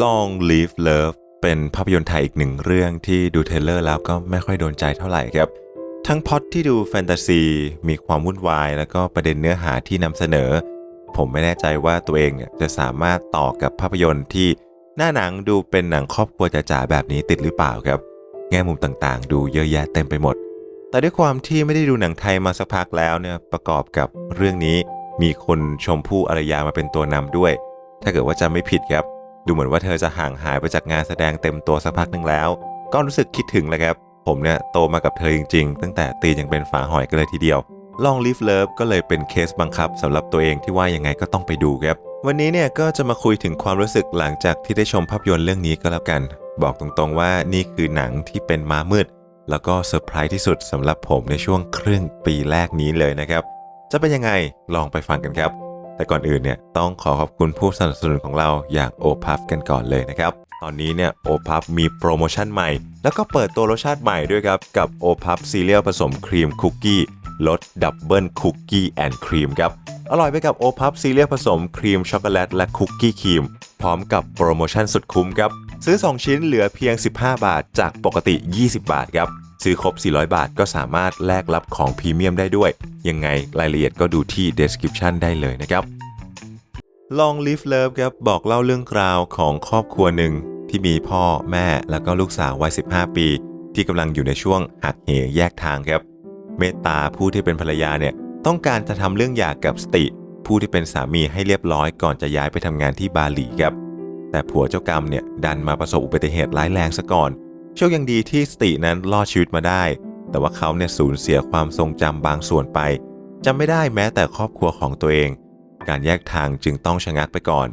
Long Live Love เป็นภาพยนตร์ไทยอีกหนึ่งเรื่องที่ดูเทเลอร์แล้วก็ไม่ค่อยโดนใจเท่าไหร่ครับ ทั้งพอตที่ดูแฟนตาซีมีความวุ่นวาย แล้วก็ประเด็นเนื้อหาที่นำเสนอ ผมไม่แน่ใจว่าตัวเองเนี่ยจะสามารถต่อกับภาพยนตร์ที่หน้าหนังดูเป็นหนังครอบครัวจ๋าๆแบบนี้ติดหรือเปล่าครับ แง่มุมต่างๆ ดูเยอะแยะเต็มไปหมด แต่ด้วยความที่ไม่ได้ดูหนังไทยมาสักพักแล้วเนี่ยประกอบกับเรื่องนี้มีคนชมพู่อารยามาเป็นตัวนำด้วย ถ้าเกิดว่าจำไม่ผิดครับ ดูเหมือนว่าเธอจะห่างหายไปจากงานแสดงเต็มตัวสักพักหนึ่งแล้ว ก็รู้สึกคิดถึงแหละครับ ผมเนี่ยโตมากับเธอจริงๆ ตั้งแต่ตียังเป็นฝาหอยกันเลยทีเดียว Long Live Love ก็เลยเป็นเคสบังคับสำหรับตัวเองที่ว่ายังไงก็ต้องไปดูครับ วันนี้เนี่ยก็จะมาคุยถึงความรู้สึกหลังจากที่ได้ชมภาพยนตร์เรื่องนี้ก็แล้วกัน บอกตรงๆว่านี่คือหนังที่เป็นมามืด แล้วก็เซอร์ไพรส์ที่สุดสำหรับผมในช่วงครึ่งปีแรกนี้เลยนะครับ จะเป็นยังไงลองไปฟังกันครับ แต่ก่อนอื่นเนี่ยต้องขอขอบคุณผู้สนับสนุนของเราอย่างโอพัฟกันก่อนเลยนะครับ ตอนนี้เนี่ยโอพัฟมีโปรโมชั่นใหม่ แล้วก็เปิดตัวรสชาติใหม่ด้วยครับ กับโอพัฟซีเรียลผสมครีมคุกกี้รสดับเบิลคุกกี้แอนด์ครีมครับ อร่อยไปกับโอพัฟซีเรียลผสมครีมช็อกโกแลตและคุกกี้ครีม พร้อมกับโปรโมชั่นสุดคุ้มครับ ซื้อ 2 ชิ้นเหลือเพียง 15 บาทจากปกติ 20 บาทครับ ซื้อครบ 400 บาทก็สามารถแลกรับของพรีเมียมได้ด้วย ยังไงรายละเอียดก็ดูที่ description ได้เลยนะครับ Long Live Love ครับบอกเล่าเรื่องราวของครอบครัวหนึ่งที่มีพ่อแม่แล้วก็ลูกสาววัย 15 ปี ที่กำลังอยู่ในช่วงหักเหแยกทางครับ เมตตาผู้ที่เป็นภรรยาเนี่ยต้องการจะทำเรื่องหย่ากับสติ ผู้ที่เป็นสามีให้เรียบร้อยก่อนจะย้ายไปทำงานที่บาหลีครับ แต่ผัวเจ้ากรรมเนี่ยดันมาประสบอุบัติเหตุร้ายแรงซะก่อน โชคยังดีที่สตินั้นรอดชีวิตมาได้ แต่ว่าเขาเนี่ยสูญเสียความทรงจำบางส่วนไปจำไม่ได้แม้แต่ครอบครัวของตัวเอง การแยกทางจึงต้องชะงักไปก่อน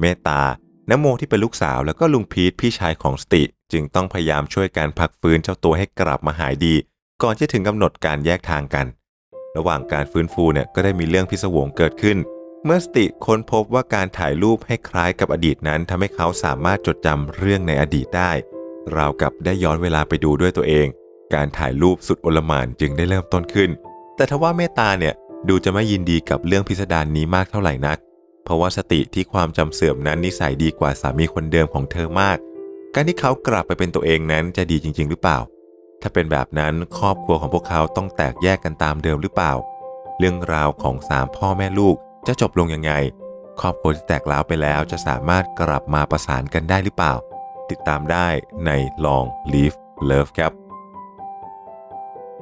เมตตาน้ำโมที่เป็นลูกสาวแล้วก็ลุงพีทพี่ชายของสติ จึงต้องพยายามช่วยการพักฟื้นเจ้าตัวให้กลับมาหายดี ก่อนที่ถึงกำหนดการแยกทางกัน ระหว่างการฟื้นฟูเนี่ยก็ได้มีเรื่องพิศวงเกิดขึ้น เมื่อสติค้นพบว่าการถ่ายรูปให้คล้ายกับอดีตนั้นทำให้เขาสามารถจดจำเรื่องในอดีตได้ ราวกับได้ย้อนเวลาไปดูด้วยตัวเอง การถ่ายรูปสุดโอลมานจึงได้เริ่มต้นขึ้น แต่ทว่าเมตตาเนี่ยดูจะไม่ยินดีกับเรื่องพิสดารนี้มากเท่าไหร่นัก เพราะว่าสติที่ความจำเสื่อมนั้นนิสัยดีกว่าสามีคนเดิมของเธอมาก การที่เขากลับไปเป็นตัวเองนั้นจะดีจริง ๆ หรือเปล่า ถ้าเป็นแบบนั้นครอบครัวของพวกเขาต้องแตกแยกกันตามเดิมหรือเปล่า เรื่องราวของสามพ่อแม่ลูกจะจบลงยังไง ครอบครัวที่แตกร้าวไปแล้วจะสามารถกลับมาประสานกันได้หรือเปล่า ติดตามได้ใน Long Live Love ครับ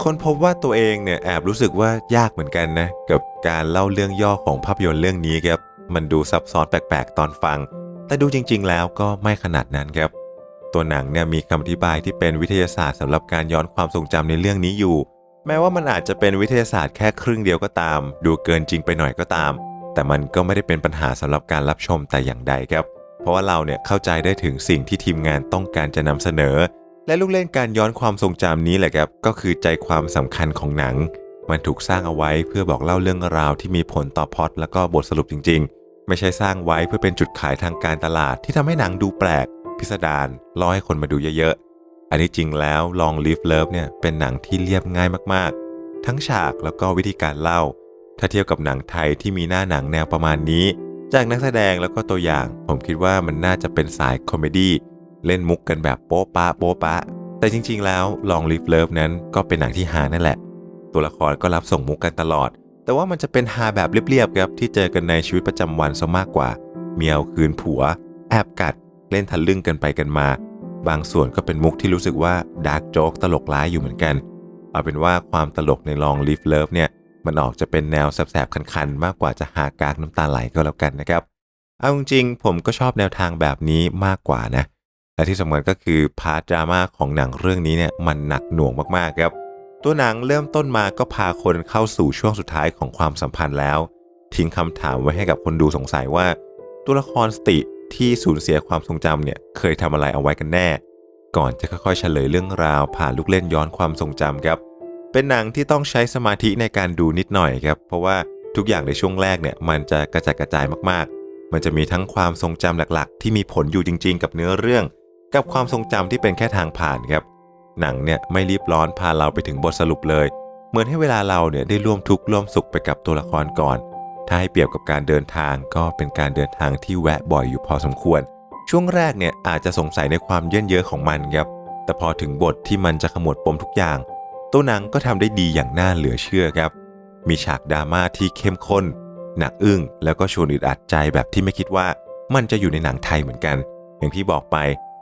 คนพบว่าตัวเองเนี่ยแอบรู้สึกว่ายากเหมือนกันนะ กับการเล่าเรื่องย่อของภาพยนตร์เรื่องนี้ครับ มันดูซับซ้อนแปลกๆ ตอนฟัง แต่ดูจริง ๆ แล้วก็ไม่ขนาดนั้นครับ ตัวหนังเนี่ยมีคำอธิบายที่เป็นวิทยาศาสตร์สำหรับการย้อนความทรงจำในเรื่องนี้อยู่ แม้ว่ามันอาจจะเป็นวิทยาศาสตร์แค่ครึ่งเดียวก็ตาม ดูเกินจริงไปหน่อยก็ตาม แต่มันก็ไม่ได้เป็นปัญหาสำหรับการรับชมแต่อย่างใดครับ เพราะว่าเราเนี่ยเข้าใจได้ถึงสิ่งที่ทีมงานต้องการจะนำเสนอ และลูกเล่นการย้อนความทรงจำนี้แหละครับก็คือใจความสำคัญของหนัง มันถูกสร้างเอาไว้เพื่อบอกเล่าเรื่องราวที่มีผลต่อพล็อตแล้วก็บทสรุปจริง ๆ ไม่ใช่สร้างไว้เพื่อเป็นจุดขายทางการตลาดที่ทำให้หนังดูแปลก พิสดารล่อให้คนมาดูเยอะๆอันนี้จริงแล้ว Long Live Love เนี่ยเป็นหนังที่เรียบง่ายมากๆ ทั้งฉากแล้วก็วิธีการเล่า ถ้าเทียบกับหนังไทยที่มีหน้าหนังแนวประมาณนี้ จากนักแสดงแล้วก็ตัวอย่าง ผมคิดว่ามันน่าจะเป็นสายคอมเมดี้เล่นมุกกันแบบโป๊ะปะโป๊ะปะ แต่จริง ๆ แล้ว Long Live Love นั้นก็เป็นหนังที่ฮานั่นแหละ ตัวละครก็รับส่งมุกกันตลอด แต่ว่ามันจะเป็นฮาแบบเรียบๆครับที่เจอกันในชีวิตประจำวันซะมากกว่า เมียวคืนผัว แอบกัด เล่นทะลึ่งกันไปกันมา บางส่วนก็เป็นมุกที่รู้สึกว่าดาร์กโจ๊กตลกร้ายอยู่เหมือนกัน เอาเป็นว่าความตลกใน Long Live Love เนี่ย มันออกจะเป็นแนวแสบๆคันๆ มากกว่าจะหากากน้ำตาไหลก็แล้วกันนะครับ เอาจริงๆผมก็ชอบแนวทางแบบนี้มากกว่านะ และที่สำคัญก็คือพาร์ทดราม่าของหนังเรื่องนี้เนี่ยมันหนักหน่วงมากๆครับ ตัวหนังเริ่มต้นมาก็พาคนเข้าสู่ช่วงสุดท้ายของความสัมพันธ์แล้ว ทิ้งคำถามไว้ให้กับคนดูสงสัยว่า ตัวละครสติที่สูญเสียความทรงจำเนี่ยเคยทำอะไรเอาไว้กันแน่ ก่อนจะค่อยๆเฉลยเรื่องราวผ่านลูกเล่นย้อนความทรงจำครับ เป็นหนังที่ต้องใช้สมาธิในการดูนิดหน่อยครับ เพราะว่าทุกอย่างในช่วงแรกเนี่ยมันจะกระจัดกระจายมากๆ มันจะมีทั้งความทรงจำหลักๆ ที่มีผลอยู่จริง ๆ กับเนื้อเรื่อง กับความทรงจำที่เป็นแค่ทางผ่านครับ หนังเนี่ยไม่รีบร้อนพาเราไปถึงบทสรุปเลย เหมือนให้เวลาเราเนี่ยได้ร่วมทุกข์ร่วมสุขไปกับตัวละครก่อน ถ้าให้เปรียบกับการเดินทางก็เป็นการเดินทางที่แวะบ่อยอยู่พอสมควร ช่วงแรกเนี่ยอาจจะสงสัยในความเยื่นเยอะของมันครับ แต่พอถึงบทที่มันจะขมวดปมทุกอย่าง ตัวหนังก็ทำได้ดีอย่างน่าเหลือเชื่อครับ มีฉากดราม่าที่เข้มข้น หนักอึ้งแล้วก็ชวนอึดอัดใจแบบที่ไม่คิดว่ามันจะอยู่ในหนังไทยเหมือนกัน อย่างที่บอกไป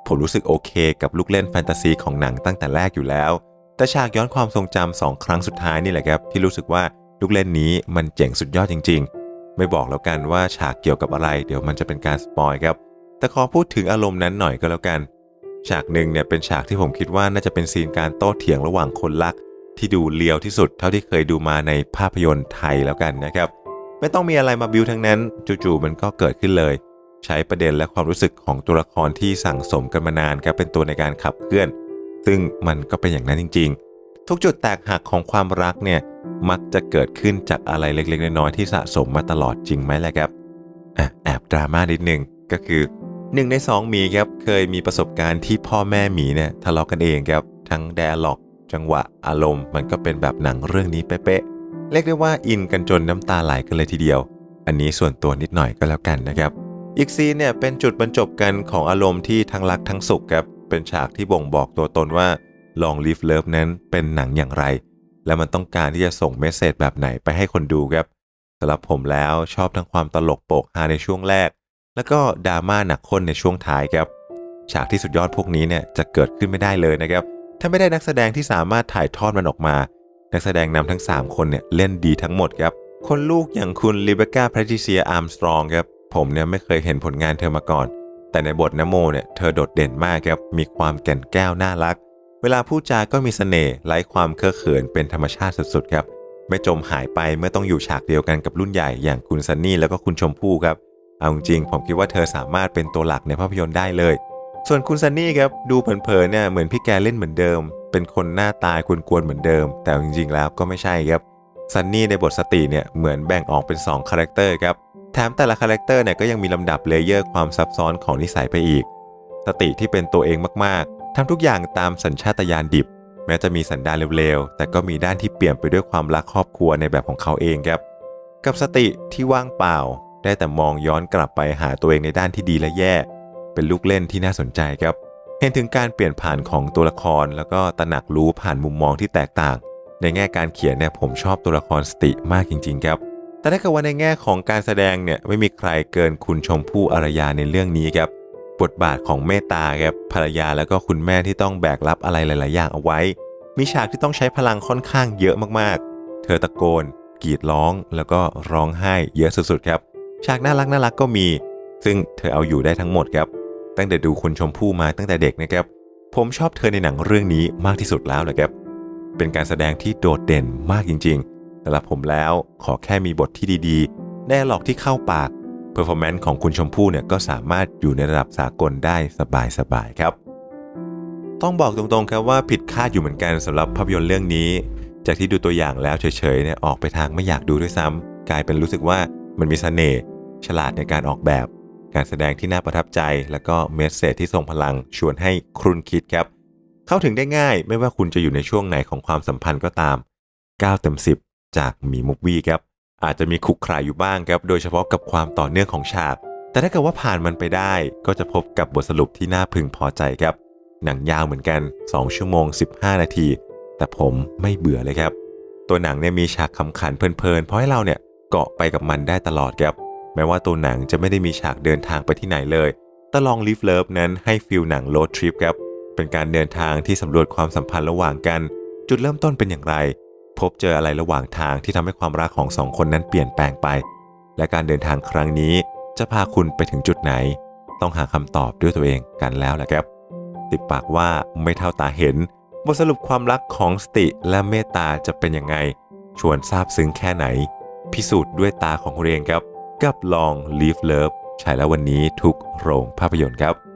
ผมรู้สึกโอเคกับลูกเล่นแฟนตาซีของหนังตั้งแต่แรกอยู่แล้ว แต่ฉากย้อนความทรงจำสองครั้งสุดท้ายนี่แหละครับ ที่รู้สึกว่าลูกเล่นนี้มันเจ๋งสุดยอดจริง ๆ ไม่บอกแล้วกันว่าฉากเกี่ยวกับอะไร เดี๋ยวมันจะเป็นการสปอยครับ แต่ขอพูดถึงอารมณ์นั้นหน่อยก็แล้วกัน ฉากหนึ่งเนี่ยเป็นฉากที่ผมคิดว่าน่าจะเป็นซีนการโต้เถียงระหว่างคนรัก ที่ดูเลียวที่สุดเท่าที่เคยดูมาในภาพยนตร์ไทยแล้วกันนะครับ ไม่ต้องมีอะไรมาบิวทั้งนั้นจู่ๆมันก็เกิดขึ้นเลย ใช้ประเด็นและความรู้สึกของตัวละครที่สั่งสมกันมานานครับเป็นตัวในการขับเคลื่อน ซึ่งมันก็เป็นอย่างนั้นจริง ๆ ทุกจุดแตกหักของความรักเนี่ยมักจะเกิดขึ้นจากอะไรเล็กๆน้อยๆที่สะสมมาตลอดจริงไหมแหละครับแอบดราม่านิดนึงก็คือ หนึ่งในสองหมีครับเคยมีประสบการณ์ที่พ่อแม่หมีเนี่ยทะเลาะกันเองครับ ทั้งแดร์ล็อก จังหวะอารมณ์ มันก็เป็นแบบหนังเรื่องนี้เป๊ะๆเรียกได้ว่าอินกันจนน้ำตาไหลกันเลยทีเดียว อันนี้ส่วนตัวนิดหน่อยก็แล้วกันนะครับ อีกซีนเนี่ยเป็นจุดบรรจบกันของอารมณ์ที่ทั้งรักทั้งสุขครับเป็นฉากที่บ่งบอกตัวตนว่า Long Live Love นั้นเป็นหนังอย่างไร และมันต้องการที่จะส่งเมสเซจแบบไหนไปให้คนดูครับสำหรับผมแล้วชอบทั้งความตลกโปกฮาในช่วงแรก แล้วก็ดราม่าหนักข้นในช่วงท้ายครับ ฉากที่สุดยอดพวกนี้เนี่ยจะเกิดขึ้นไม่ได้เลยนะครับ ถ้าไม่ได้นักแสดงที่สามารถถ่ายทอดมันออกมา นักแสดงนำทั้ง 3 คนเนี่ยเล่นดีทั้งหมดครับ คนลูกอย่างคุณลิเบก้าแพทริเซียอาร์มสตรองครับ ผมเนี่ยไม่เคยเห็นผลงานเธอมาก่อน แต่ในบทนโมเนี่ยเธอโดดเด่นมากครับ มีความแก่นแก้วน่ารัก เวลาพูดจาก็มีเสน่ห์ไร้ความเคอะเขินเป็นธรรมชาติสุดๆครับ ไม่จมหายไปเมื่อต้องอยู่ฉากเดียวกันกับรุ่นใหญ่อย่างคุณซันนี่แล้วก็คุณชมพู่ครับ เอาจริงๆผมคิดว่าเธอสามารถเป็นตัวหลักในภาพยนตร์ได้เลย ส่วนคุณซันนี่ครับดูเผินๆเนี่ยเหมือนพี่แกเล่นเหมือนเดิม เป็นคนหน้าตายกวนๆเหมือนเดิม แต่จริงๆแล้วก็ไม่ใช่ครับซันนี่ในบทสติเนี่ยเหมือนแบ่งออกเป็น2คาแรคเตอร์ครับแถมแต่ละคาแรคเตอร์เนี่ยก็ยังมีลำดับเลเยอร์ความซับซ้อนของนิสัยไปอีก สติที่เป็นตัวเองมากๆทำทุกอย่างตามสัญชาตญาณดิบ แม้จะมีสันดานเร็วๆ แต่ก็มีด้านที่เปลี่ยนไปด้วยความรักครอบครัวในแบบของเขาเองครับ กับสติที่ว่างเปล่า ได้แต่มองย้อนกลับไปหาตัวเองในด้านที่ดีและแย่ เป็นลูกเล่นที่น่าสนใจครับ เห็นถึงการเปลี่ยนผ่านของตัวละคร แล้วก็ตระหนักรู้ผ่านมุมมองที่แตกต่าง ในแง่การเขียนเนี่ยผมชอบตัวละครสติมากจริง ๆ ครับ แต่ถ้าเกิดว่าในแง่ของการแสดงเนี่ยไม่มีใครเกินคุณชมพู่อารยาในเรื่องนี้ครับบทบาทของเมตตาครับภรรยาแล้วก็คุณแม่ที่ต้องแบกรับอะไรหลาย ๆ อย่างเอาไว้ มีฉากที่ต้องใช้พลังค่อนข้างเยอะมากๆ เธอตะโกนกรีดร้องแล้วก็ร้องไห้เยอะสุด ๆ ครับ ฉากน่ารักน่ารักก็มี ซึ่งเธอเอาอยู่ได้ทั้งหมดครับ ตั้งแต่ดูคุณชมพู่มาตั้งแต่เด็กนะครับ ผมชอบเธอในหนังเรื่องนี้มากที่สุดแล้วเลยครับ เป็นการแสดงที่โดดเด่นมากจริงๆสำหรับผมแล้วขอแค่มีบทที่ดีๆแน่หลอกที่เข้าปากเพอร์ฟอร์แมนซ์ของคุณชมพู่เนี่ยก็สามารถอยู่ในระดับสากลได้สบายๆครับ ต้องบอกตรงๆครับว่าผิดคาดอยู่เหมือนกันสำหรับภาพยนตร์เรื่องนี้ จากที่ดูตัวอย่างแล้วเฉยๆเนี่ยออกไปทางไม่อยากดูด้วยซ้ำกลายเป็นรู้สึกว่า มันมีเสน่ห์ฉลาดในการออกแบบ การแสดงที่น่าประทับใจ แล้วก็เมสเซจที่ทรงพลังชวนให้ครุนคิดครับ เข้าถึงได้ง่ายไม่ว่าคุณจะอยู่ในช่วงไหนของความสัมพันธ์ก็ตาม 9 เต็ม 10 จากมีมุกวี่ครับ อาจจะมีขุกขายอยู่บ้างครับ โดยเฉพาะกับความต่อเนื่องของฉาก แต่ถ้าเกิดว่าผ่านมันไปได้ ก็จะพบกับบทสรุปที่น่าพึงพอใจครับ หนังยาวเหมือนกัน 2 ชั่วโมง 15 นาที แต่ผมไม่เบื่อเลยครับ ตัวหนังเนี่ยมีฉากขำขันเพลินๆเพราะให้เราเนี่ย เกาะไปกับมันได้ตลอดครับ แม้ว่าตัวหนังจะไม่ได้มีฉากเดินทางไปที่ไหนเลยต่ลองลิฟเลิฟนั้นให้ฟิลหนังโรดทริปครับ เป็นการเดินทางที่สำรวจความสัมพันธ์ระหว่างกัน จุดเริ่มต้นเป็นอย่างไร พบเจออะไรระหว่างทางที่ทำให้ความรักของสองคนนั้นเปลี่ยนแปลงไป และการเดินทางครั้งนี้จะพาคุณไปถึงจุดไหน ต้องหาคำตอบด้วยตัวเองกันแล้วแหละครับ ติดปากว่าไม่เท่าตาเห็น บทสรุปความรักของสติและเมตตาจะเป็นยังไง ชวนซาบซึ้งแค่ไหน พิสูจน์ด้วยตาของคุณเองครับ กับลอง Live Love ฉายแล้ววันนี้ทุกโรงภาพยนตร์ครับ